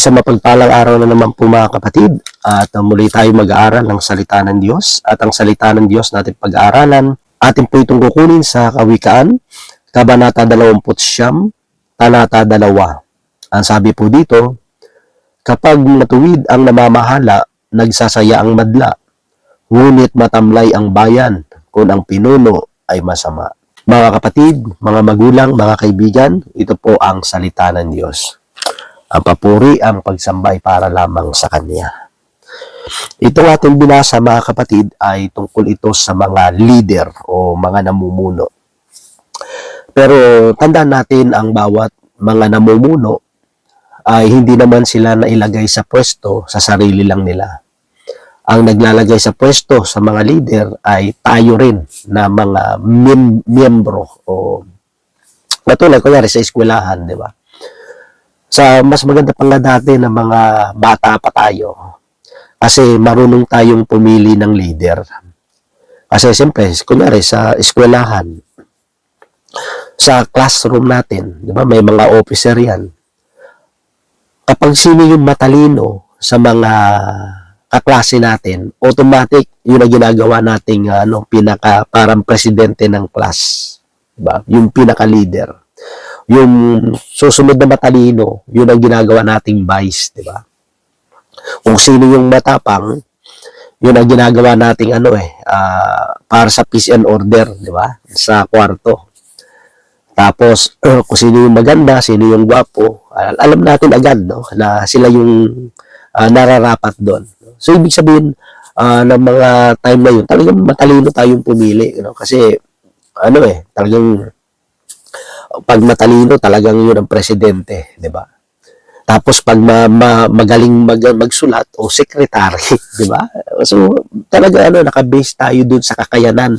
Isang mapagpalang araw na naman po mga kapatid at uh, muli tayo mag-aaral ng salita ng Diyos at ang salita ng Diyos natin pag-aaralan atin po itong kukunin sa Kawikaan, Kabanata 20, Talata 2. Ang sabi po dito, kapag matuwid ang namamahala, nagsasaya ang madla, ngunit matamlay ang bayan kung ang pinuno ay masama. Mga kapatid, mga magulang, mga kaibigan, ito po ang salita ng Diyos. Ang papuri, ang pagsambay para lamang sa Kanya. Itong ating binasa mga kapatid ay tungkol ito sa mga leader o mga namumuno. Pero tandaan natin ang bawat mga namumuno ay hindi naman sila nailagay sa pwesto sa sarili lang nila. Ang naglalagay sa pwesto sa mga leader ay tayo rin na mga miyembro o katulad kunyari sa eskwelahan, di ba? Sa mas maganda pa nga dati na mga bata pa tayo kasi marunong tayong pumili ng leader. Kasi siyempre, kunyari sa eskwelahan, sa classroom natin, di ba, may mga officer yan. Kapag sino yung matalino sa mga kaklase natin, automatic yun ang ginagawa nating ano, pinaka parang presidente ng class, di ba? Yung pinaka leader. Yung susunod na matalino, yun ang ginagawa nating vice, di ba? Kung sino yung matapang, yun ang ginagawa nating ano eh, ah, para sa peace and order, di ba? Sa kwarto. Tapos, kung sino yung maganda, sino yung gwapo, al- alam natin agad, no? Na sila yung ah, nararapat doon. So, ibig sabihin, ah, ng mga time na yun, talagang matalino tayong pumili, you know? Kasi, ano eh, talagang, pag matalino, talagang yun ang presidente, di ba? Tapos pag ma, ma- magaling mag, magsulat o secretary, di ba? So talaga ano naka-base tayo dun sa kakayanan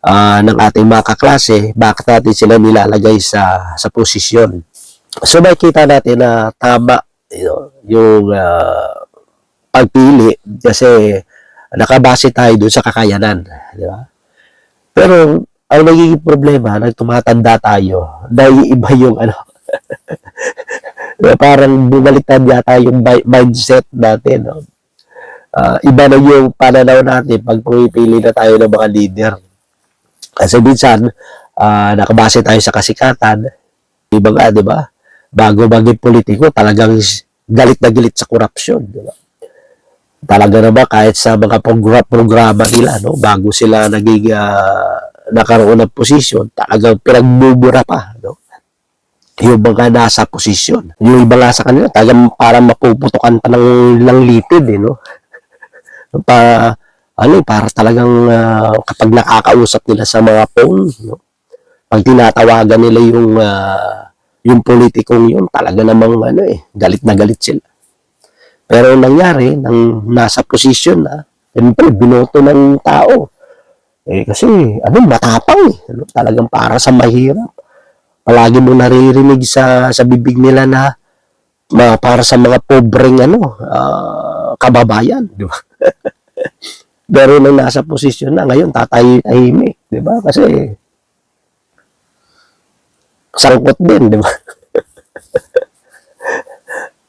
ah, ng ating mga kaklase, bakit natin sila nilalagay sa sa posisyon. So makikita natin na tama you know, yung ah, pagpili kasi nakabase tayo dun sa kakayanan, di ba? Pero ang nagiging problema, nag tumatanda tayo, dahil iba yung ano, parang bumaliktad yata yung mindset natin. No? Ah, iba na yung pananaw natin pag pumipili na tayo ng mga leader. Kasi minsan, ah, nakabase tayo sa kasikatan. Iba nga, di ba? Bago maging politiko, talagang galit na galit sa korupsyon. Di ba? Talaga naman kahit sa mga progra- programa nila, no? bago sila naging ah, nakaroon ng posisyon, talagang pinagbubura pa. No? yung mga nasa posisyon. Yung iba nga sa kanila, talagang parang mapuputukan pa ng, ng litid, eh, no? Pa, ano, para talagang ah, kapag nakakausap nila sa mga phone, no? Pag tinatawagan nila yung ah, yung politikong yun, talaga namang ano eh, galit na galit sila. Pero ang nangyari, nang nasa posisyon na, siyempre, binoto ng tao. Eh, kasi, ano, matapang eh. Ano, talagang para sa mahirap palagi mo naririnig sa sa bibig nila na ma, para sa mga pobreng ano ah, kababayan, di ba? Pero nang nasa posisyon na ngayon tatay tahimik, di ba? Kasi sangkot din, di ba?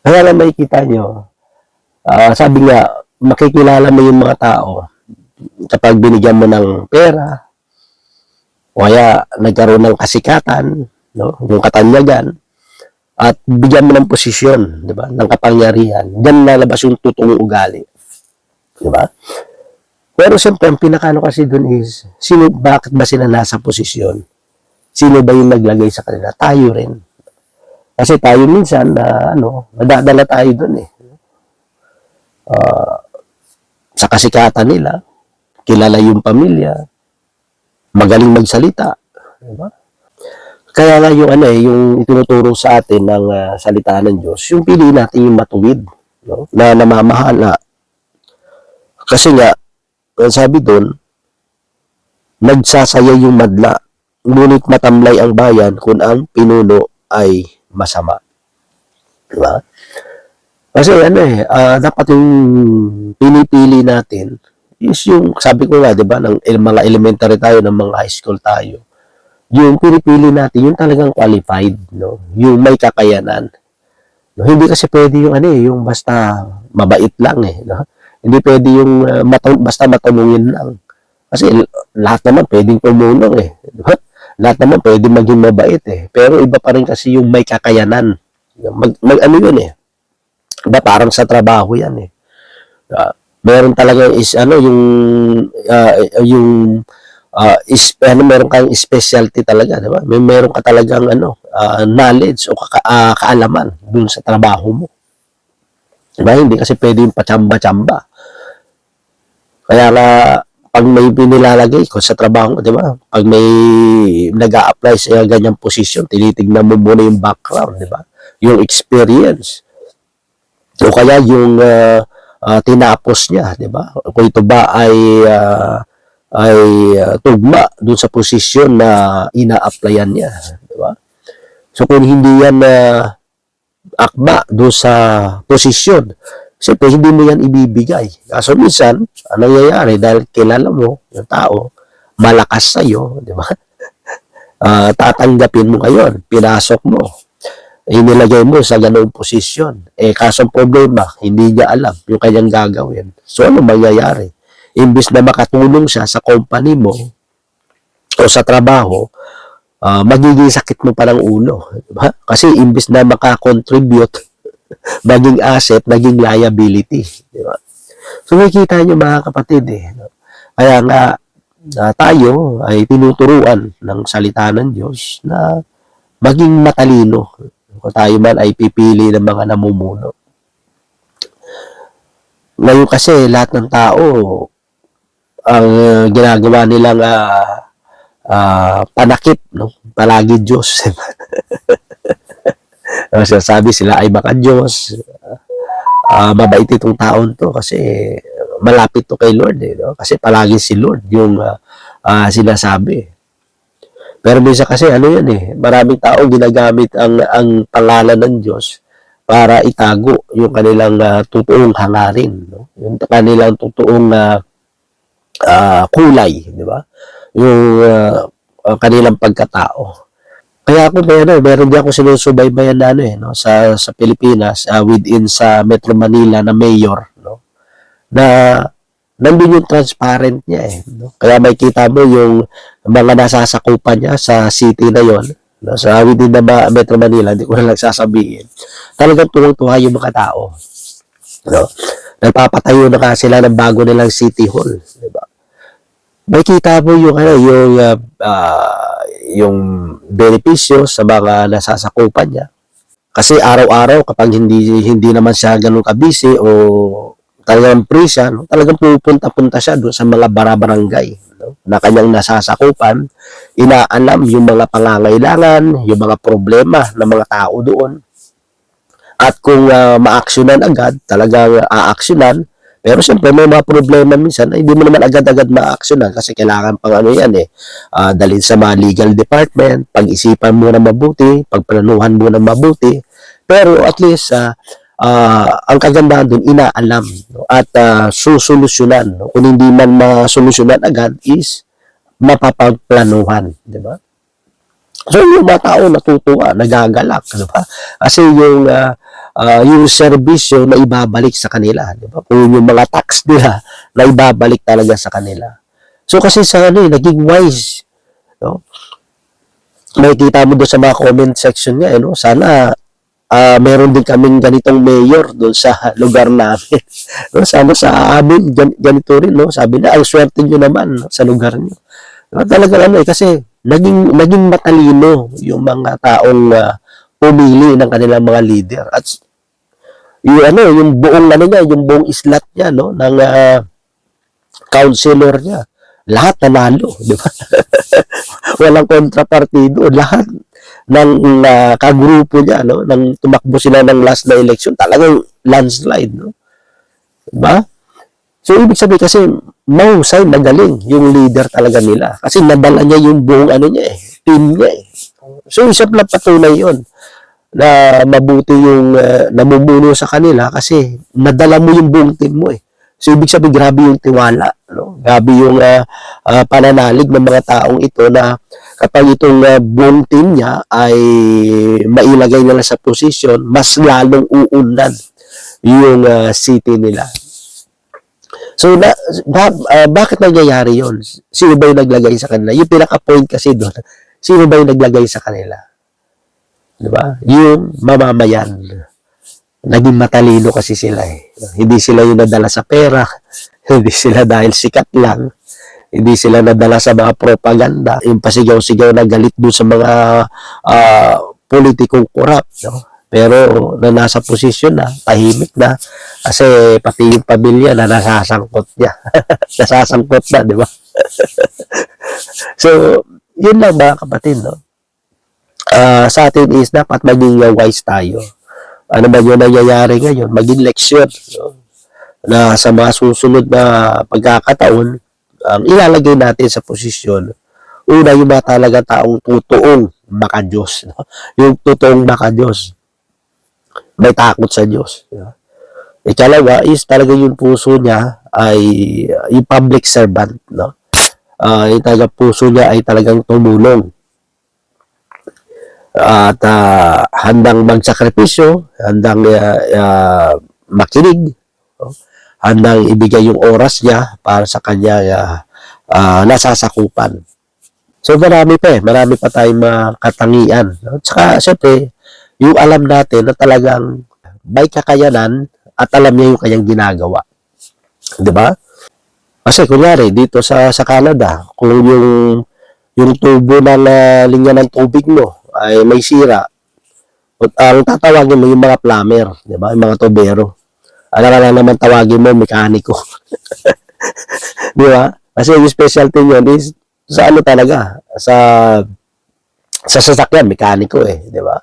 Kaya lang makikita nyo, ah, sabi nga, makikilala mo yung mga tao kapag binigyan mo ng pera, o kaya nagkaroon ng kasikatan, no? yung katanyagan, at bigyan mo ng posisyon, di ba? ng kapangyarihan. Diyan lalabas yung totoong ugali. Di ba? Pero siyempre, ang pinakano kasi dun is, sino, bakit ba sila nasa posisyon? Sino ba yung naglagay sa kanila? Tayo rin. Kasi tayo minsan, na ano, nadadala tayo dun eh. Ah, sa kasikatan nila, kilala yung pamilya, magaling magsalita. Di ba? Kaya nga yung ano eh, yung itinuturo sa atin ng ah, salita ng Diyos, yung pili natin yung matuwid, no? na namamahala. Kasi nga, sabi doon, nagsasaya yung madla, ngunit matamlay ang bayan kung ang pinuno ay masama. Di ba? Kasi ano eh, ah, dapat yung pinipili natin is yung, sabi ko nga, di ba, ng mga elementary tayo, ng mga high school tayo, yung pinipili natin, yung talagang qualified, no? Yung may kakayanan. No, hindi kasi pwede yung ano eh, yung basta mabait lang eh. No? Hindi pwede yung uh, mata- basta matulungin lang. Kasi lahat naman pwedeng tumulong eh. Di ba? Lahat naman pwedeng maging mabait eh. Pero iba pa rin kasi yung may kakayanan. Mag, mag ano yun eh. Diba parang sa trabaho yan eh. Ah, meron talaga is ano yung ah, yung ah, is, ano meron kang specialty talaga, di ba? May meron ka talagang ano ah, knowledge o kaka, ah, kaalaman dun sa trabaho mo. Di ba? Hindi kasi pwede yung pachamba-chamba. Kaya nga pag may binilalagay ko sa trabaho, di ba? Pag may nag apply sa ganyang posisyon, tinitignan mo muna yung background, di ba? Yung experience. O kaya yung ah, ah, tinapos niya, di ba? Kung ito ba ay ah, ay ah, tugma dun sa posisyon na ina-applyan niya, di ba? So kung hindi yan na akma dun sa posisyon, siyempre hindi mo yan ibibigay. Kaso minsan, ano nangyayari dahil kilala mo yung tao, malakas sa'yo, di ba? Ah, tatanggapin mo ngayon, pinasok mo, inilagay mo sa ganoong posisyon. Eh, kaso problema, hindi niya alam yung kanyang gagawin. So, ano mangyayari? Imbis na makatulong siya sa company mo o sa trabaho, ah, magiging sakit mo pa ng ulo. Diba? Kasi imbis na makakontribute, maging asset, maging liability. Diba? So, makikita nyo mga kapatid eh. Kaya nga, na tayo ay tinuturuan ng salita ng Diyos na maging matalino kung tayo man ay pipili ng mga namumuno. Ngayon kasi lahat ng tao ang uh, ginagawa nilang ah, ah, panakip, no? Palagi Diyos. Ang sinasabi sila ay baka Diyos. Ah, mabait itong taon to kasi malapit to kay Lord eh, no? Kasi palagi si Lord yung ah, ah, sinasabi. Pero minsan kasi ano yan eh, maraming tao ginagamit ang ang pangalan ng Diyos para itago yung kanilang ah, totoong hangarin, no? Yung kanilang totoong ah, ah, kulay, di ba? Yung ah, kanilang pagkatao. Kaya ako meron, meron din ako sinusubaybayan na ano eh, no? sa, sa Pilipinas, ah, within sa Metro Manila na mayor, no? na nandun yung transparent niya eh. No? Kaya may kita mo yung mga nasasakupan niya sa city na yon no? sa within the Metro Manila, hindi ko na lang sasabihin. Talagang tuwang-tuwa yung mga tao. No? Nagpapatayo na nga sila ng bago nilang city hall. Di ba? May kita mo yung, ano, yung, ah, ah, yung benepisyo sa mga nasasakupan niya. Kasi araw-araw kapag hindi hindi naman siya ganun kabisi o talagang free siya, no? talagang pupunta-punta siya doon sa mga barabarangay no? na kanyang nasasakupan, inaalam yung mga pangangailangan, yung mga problema ng mga tao doon. At kung uh, ma-actionan agad, talagang a-actionan, pero siyempre may mga problema minsan na hindi mo naman agad-agad ma-actionan kasi kailangan pang ano yan eh, ah, dalhin sa mga legal department, pag-isipan mo na mabuti, pagplanuhan mo na mabuti, pero at least ah, ah, ang kagandahan doon, inaalam no? at ah, susolusyonan. No? Kung hindi man masolusyonan agad is mapapagplanuhan, di ba? So yung mga tao natutuwa, nagagalak, di ba? Kasi yung ah, ah, yung serbisyo na ibabalik sa kanila, di ba? Kung yung mga tax nila na ibabalik talaga sa kanila. So kasi sa ano, eh, naging wise, no? Makikita mo doon sa mga comment section niya, eh, no? Sana ah meron din kaming ganitong mayor doon sa lugar namin. no? Sana sa amin, gan- ganito rin, no? Sabi na, ang swerte nyo naman no? sa lugar nyo. No? Talaga ano eh, kasi naging, naging matalino yung mga taong ah, pumili ng kanilang mga leader. At yung ano, yung buong ano niya, yung buong islat niya, no, ng ah, counselor niya. Lahat nanalo, di ba? Walang kontrapartido. Lahat ng uh, kagrupo niya, no, nang tumakbo sila ng last na election, talagang landslide, no? Di ba? So, ibig sabihin kasi, mahusay, magaling yung leader talaga nila. Kasi nadala niya yung buong ano niya eh, team niya eh. So, isa pala patunay yun na mabuti yung uh, namumuno sa kanila kasi nadala mo yung buong team mo eh. So, ibig sabihin, grabe yung tiwala. No? Grabe yung ah, ah, pananalig ng mga taong ito na kapag itong uh, buong team niya ay mailagay nila sa posisyon, mas lalong uunlad yung ah, city nila. So, na, ba- ah, bakit nangyayari yon? Sino ba yung naglagay sa kanila? Yung pinaka-point kasi doon, sino ba yung naglagay sa kanila? Di ba? Yung mamamayan. Naging matalino kasi sila eh. Hindi sila yung nadala sa pera. Hindi sila dahil sikat lang. Hindi sila nadala sa mga propaganda. Yung pasigaw-sigaw na galit doon sa mga ah, politikong korap. No? Pero na nasa posisyon na, tahimik na. Kasi pati yung pamilya na nasasangkot niya. nasasangkot na, di ba? so, yun lang mga kapatid, no? Ah, sa atin is dapat maging uh, wise tayo. Ano man yung nangyayari ngayon, maging leksyon. No? Na sa mga susunod na pagkakataon, ang ilalagay natin sa posisyon, una yung mga talaga taong totoong makadiyos. No? Yung totoong makadiyos. May takot sa Diyos. No? Ikalawa is talaga yung puso niya ay uh, yung public servant. No? Ah, yung talaga puso niya ay talagang tumulong at ah, handang magsakripisyo, handang ah, ah, makinig, no? handang ibigay yung oras niya para sa kanya ah, ah, nasasakupan. So marami pa eh, marami pa tayong mga katangian. No? Tsaka syempre, yung alam natin na talagang may kakayanan at alam niya yung kanyang ginagawa. Di ba? Kasi kunyari, dito sa sa Canada, kung yung yung tubo ng ah, linya ng tubig mo ay may sira, at ang tatawagin mo yung mga plumber, di ba? Yung mga tubero. Ano ka lang naman tawagin mo, mekaniko. di ba? Kasi yung specialty yun is sa ano talaga, sa sa sasakyan, mekaniko eh, di ba?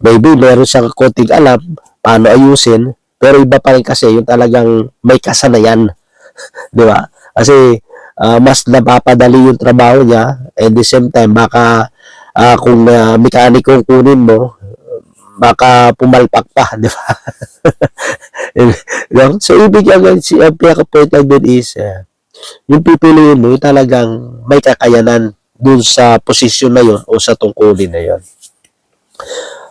Maybe meron siyang konting alam paano ayusin, pero iba pa rin kasi yung talagang may kasanayan, di ba? Kasi ah, mas napapadali yung trabaho niya, and the same time, baka ah, kung uh, mekaniko ang kunin mo, baka pumalpak pa, di ba? Yung- so, ibig sabihin, si ang pinaka-point lang dun is, eh, yung pipiliin mo, yung talagang may kakayanan dun sa posisyon na yun o sa tungkulin na yun.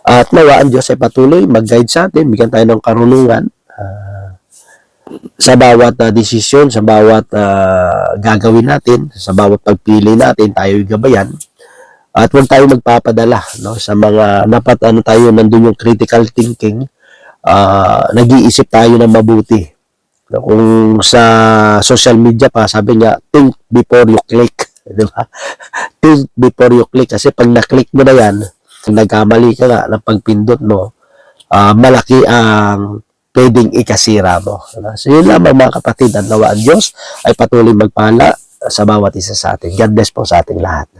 At nawa ang Diyos ay patuloy mag-guide sa atin, bigyan tayo ng karunungan sa bawat ah, desisyon, sa bawat ah, gagawin natin, sa bawat pagpili natin, tayo gabayan. At huwag tayo magpapadala no, sa mga dapat ano tayo, nandun yung critical thinking, ah, nag-iisip tayo ng mabuti. No, kung sa social media pa, sabi niya, think before you click. Di ba? think before you click. Kasi pag na-click mo na yan, nagkamali ka nga ng pagpindot mo, ah, malaki ang pwedeng ikasira mo. So yun lamang mga kapatid, ang nawa ang Diyos ay patuloy magpala sa bawat isa sa atin. God bless po sa ating lahat.